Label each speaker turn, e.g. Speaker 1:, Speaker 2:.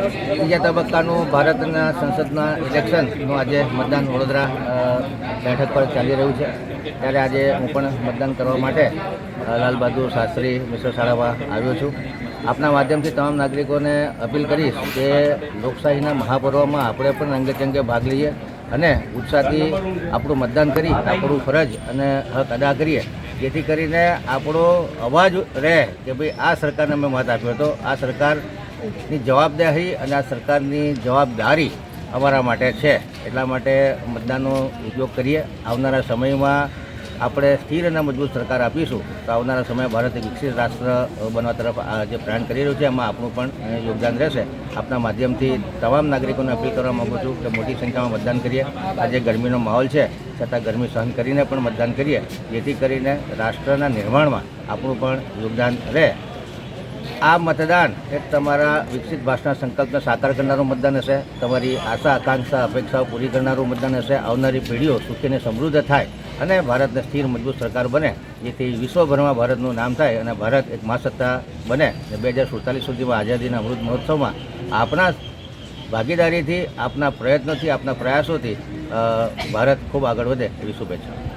Speaker 1: ત્રીજા તબક્કાનું ભારતના સંસદના ઇલેક્શનનું આજે મતદાન વડોદરા બેઠક પર ચાલી રહ્યું છે. ત્યારે આજે હું પણ મતદાન કરવા માટે લાલબહાદુર લાલ બહાદુર શાસ્ત્રી મિશ્ર શાળામાં આવ્યો છું. આપના માધ્યમથી તમામ નાગરિકોને અપીલ કરીશ કે લોકશાહીના મહાપર્વમાં આપણે પણ રંગેચંગે ભાગ લઈએ અને ઉત્સાહથી આપણું મતદાન કરી, આપણું ફરજ અને હક અદા કરીએ. જેથી કરીને આપણો અવાજ રહે કે ભાઈ આ સરકારને અમે મત આપ્યો હતો. આ સરકારની જવાબદારી અને આ સરકારની જવાબદારી અમારા માટે છે. એટલા માટે મતદાનનો ઉપયોગ કરીએ. આવનારા સમયમાં આપણે સ્થિર અને મજબૂત સરકાર આપીશું. તો આવનારા સમયે ભારત એક વિકસિત રાષ્ટ્ર બનવા તરફ જે પ્રયાણ કરી રહ્યું છે, એમાં આપણું પણ યોગદાન રહેશે. આપના માધ્યમથી તમામ નાગરિકોને અપીલ કરવા માગું છું કે મોટી સંખ્યામાં મતદાન કરીએ. આજે ગરમીનો માહોલ છે, છતાં ગરમી સહન કરીને પણ મતદાન કરીએ. જેથી કરીને રાષ્ટ્રના નિર્માણમાં આપણું પણ યોગદાન રહે. આ મતદાન એ તમારા વિકસિત ભાષાના સંકલ્પને સાકાર કરનારું મતદાન હશે. તમારી આશા, આકાંક્ષા, અપેક્ષાઓ પૂરી કરનારું મતદાન હશે. આવનારી પેઢીઓ સુખીને સમૃદ્ધ થાય અને ભારતને સ્થિર, મજબૂત સરકાર બને, જેથી વિશ્વભરમાં ભારતનું નામ થાય અને ભારત એક મહાસત્તા બને. અને બે હજાર સુડતાલીસ સુધીમાં આઝાદીના અમૃત મહોત્સવમાં આપણા ભાગીદારીથી, આપના પ્રયત્નોથી, આપના પ્રયાસોથી ભારત ખૂબ આગળ વધે એવી શુભેચ્છા